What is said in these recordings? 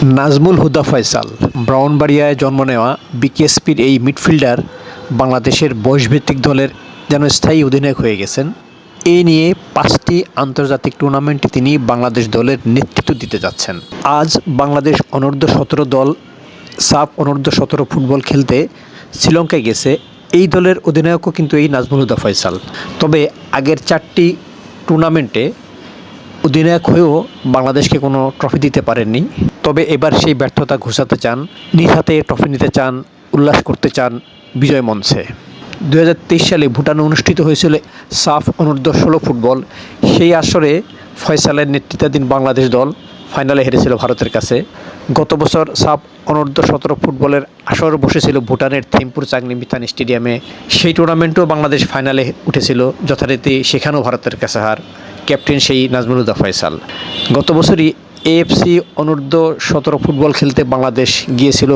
নাজমুল হুদা ফয়সাল, ব্রাউনবাড়িয়ায় জন্ম নেওয়া বিকেএসপির এই মিডফিল্ডার বাংলাদেশের বয়সভিত্তিক দলের যেন স্থায়ী অধিনায়ক হয়ে গেছেন এই নিয়ে পাঁচটি আন্তর্জাতিক টুর্নামেন্টে তিনি বাংলাদেশ দলের নেতৃত্ব দিতে যাচ্ছেন। আজ বাংলাদেশ অনূর্ধ্ব সতেরো দল, সাফ অনূর্ধ্ব সতেরো ফুটবল খেলতে শ্রীলঙ্কায় গেছে। এই দলের অধিনায়কও কিন্তু এই নাজমুল হুদা ফয়সাল। তবে আগের চারটি টুর্নামেন্টে অধিনায়ক হয়েও বাংলাদেশকে কোনো ট্রফি দিতে পারেননি। তবে এবার সেই ব্যর্থতা ঘোষাতে চান, নিজ হাতে ট্রফি নিতে চান, উল্লাস করতে চান বিজয় মঞ্চে। দুহাজার তেইশ সালে ভুটানে অনুষ্ঠিত হয়েছিল সাফ অনূর্ধ্ব ষোলো ফুটবল। সেই আসরে ফয়সালের নেতৃত্বাধীন বাংলাদেশ দল ফাইনালে হেরেছিল ভারতের কাছে। গত বছর সাফ অনূর্ধ্ব সতেরো ফুটবলের আসর বসেছিল ভুটানের থিম্পুর চাংনি মিথান স্টেডিয়ামে। সেই টুর্নামেন্টেও বাংলাদেশ ফাইনালে উঠেছিল, যথারীতি সেখানেও ভারতের কাছে হার। ক্যাপ্টেন সেই নাজমুলুদ্দা ফয়সাল। গত বছরই এএফসি অনূর্ধ্ব সতেরো ফুটবল খেলতে বাংলাদেশ গিয়েছিল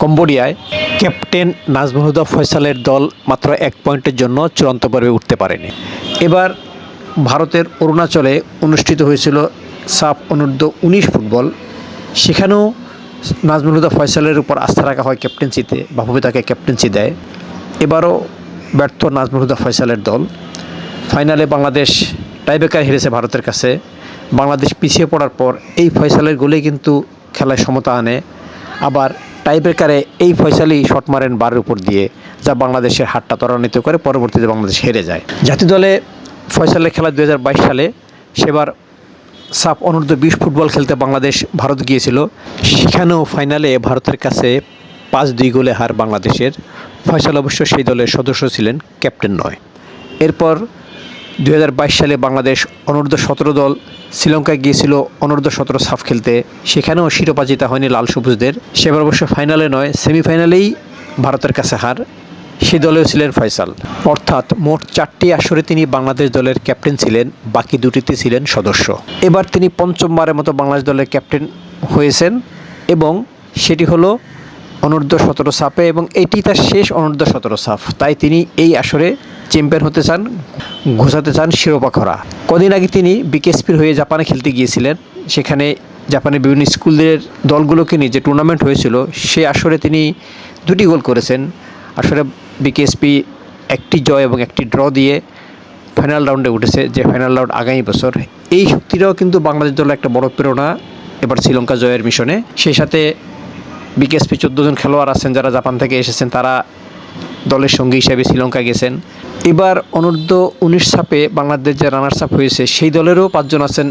কম্বোডিয়ায়। ক্যাপ্টেন নাজমুলুদ্দা ফয়সালের দল মাত্র এক পয়েন্টের জন্য চূড়ান্ত পর্বে উঠতে পারেনি। এবার ভারতের অরুণাচলে অনুষ্ঠিত হয়েছিল সাফ অনূর্ধ্ব উনিশ ফুটবল। সেখানেও নাজমুলুদ্দা ফয়সালের উপর আস্থা রাখা হয় ক্যাপ্টেন্সিতে বাবুবি তাকে ক্যাপ্টেন্সি দেয়। এবারও ব্যর্থ নাজমুলুদ্দা ফয়সালের দল। ফাইনালে বাংলাদেশ টাইব্রেকার হেরেছে ভারতের কাছে। বাংলাদেশ পিছিয়ে পড়ার পর এই ফয়সালের গোলেই কিন্তু খেলায় সমতা আনে। আবার টাইব্রেকারে এই ফয়সালই শট মারেন বারের উপর দিয়ে, যা বাংলাদেশের হাতটা ত্বরান্বিত করে পরবর্তীতে বাংলাদেশ হেরে যায়। জাতীয় দলে ফয়সালের খেলা দু হাজার বাইশ সালে, সেবার সাপ অনূর্ধ্ব বিশ ফুটবল খেলতে বাংলাদেশ, ভারত গিয়েছিল। সেখানেও ফাইনালে ভারতের কাছে পাঁচ দুই গোলে হার বাংলাদেশের। ফয়সাল অবশ্য সেই দলের সদস্য ছিলেন ক্যাপ্টেন নয়। এরপর দু হাজার বাইশ সালে বাংলাদেশ অনূর্ধ্ব সতেরো দল শ্রীলঙ্কায় গিয়েছিল অনূর্ধ্ব সতেরো সাফ খেলতে। সেখানেও শিরোপা জেতা হয়নি লাল সবুজদের। সেবার অবশ্য ফাইনালে নয়, সেমিফাইনালেই ভারতের কাছে হার। সে দলেও ছিলেন ফয়সাল। অর্থাৎ মোট চারটি আসরে তিনি বাংলাদেশ দলের ক্যাপ্টেন ছিলেন, বাকি দুটিতে ছিলেন সদস্য। এবার তিনি পঞ্চমবারের মতো বাংলাদেশ দলের ক্যাপ্টেন হয়েছেন এবং সেটি হলো অনূর্ধ্ব সতেরো সাফে এবং এটি তার শেষ অনূর্ধ্ব সতেরো সাফ। তাই তিনি এই আসরে চ্যাম্পিয়ন হতে চান, ঘোষাতে চান শিরোপা খরা। কদিন আগে তিনি বিকেএসপির হয়ে জাপানে খেলতে গিয়েছিলেন। সেখানে জাপানের বিভিন্ন স্কুলদের দলগুলোকে নিয়ে যে টুর্নামেন্ট হয়েছিল, সে আসরে তিনি দুটি গোল করেছেন। আসলে বিকেএসপি একটি জয় এবং একটি ড্র দিয়ে ফাইনাল রাউন্ডে উঠেছে, যে ফাইনাল রাউন্ড আগামী বছর। এই শক্তিটাও কিন্তু বাংলাদেশ দলের একটা বড় প্রেরণা এবার শ্রীলঙ্কা জয়ের মিশনে। সেই সাথে বিকেএসপি চোদ্দ জন খেলোয়াড় আছেন, যারা জাপান থেকে এসেছেন, তারা দলের সঙ্গী হিসাবে শ্রীলঙ্কা গেছেন। এবার অনূর্ধ্ব উনিশ সাপে বাংলাদেশ যে রানার্স আপ হয়েছে, সেই দলেরও পাঁচজন আছেন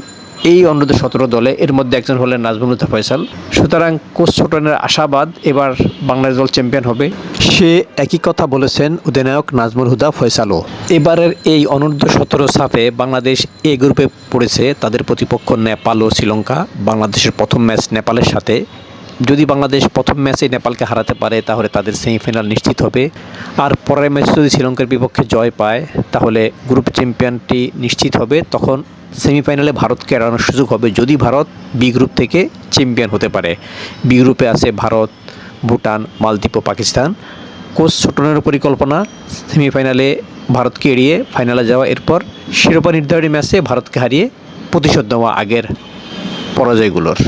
এই অনূর্ধ্ব সতেরো দলে। এর মধ্যে একজন হলেন নাজমুলুদ্দা ফয়সাল। সুতরাং কোচ ছোটনের আশাবাদ, এবার বাংলাদেশ দল চ্যাম্পিয়ন হবে। সে একই কথা বলেছেন অধিনায়ক নাজমুল হুদা ফয়সালও। এবারের এই অনূর্ধ্ব সতেরো সাপে বাংলাদেশ এ গ্রুপে পড়েছে তাদের প্রতিপক্ষ নেপাল ও শ্রীলঙ্কা। বাংলাদেশের প্রথম ম্যাচ নেপালের সাথে। যদি বাংলাদেশ প্রথম ম্যাচে নেপালকে হারাতে পারে, তাহলে তাদের সেমিফাইনাল নিশ্চিত হবে। আর পরের ম্যাচ যদি শ্রীলঙ্কার বিপক্ষে জয় পায়, তাহলে গ্রুপ চ্যাম্পিয়নটি নিশ্চিত হবে। তখন সেমিফাইনালে ভারতকে এড়ানোর সুযোগ হবে যদি ভারত বি গ্রুপ থেকে চ্যাম্পিয়ন হতে পারে। বি গ্রুপে আছে ভারত, ভুটান, মালদ্বীপ ও পাকিস্তান। কোচ ছোটনের পরিকল্পনা, সেমিফাইনালে ভারতকে এড়িয়ে ফাইনালে যাওয়া। এরপর শিরোপা নির্ধারণী ম্যাচে ভারতকে হারিয়ে প্রতিশোধ নেওয়া আগের পরাজয়গুলোর।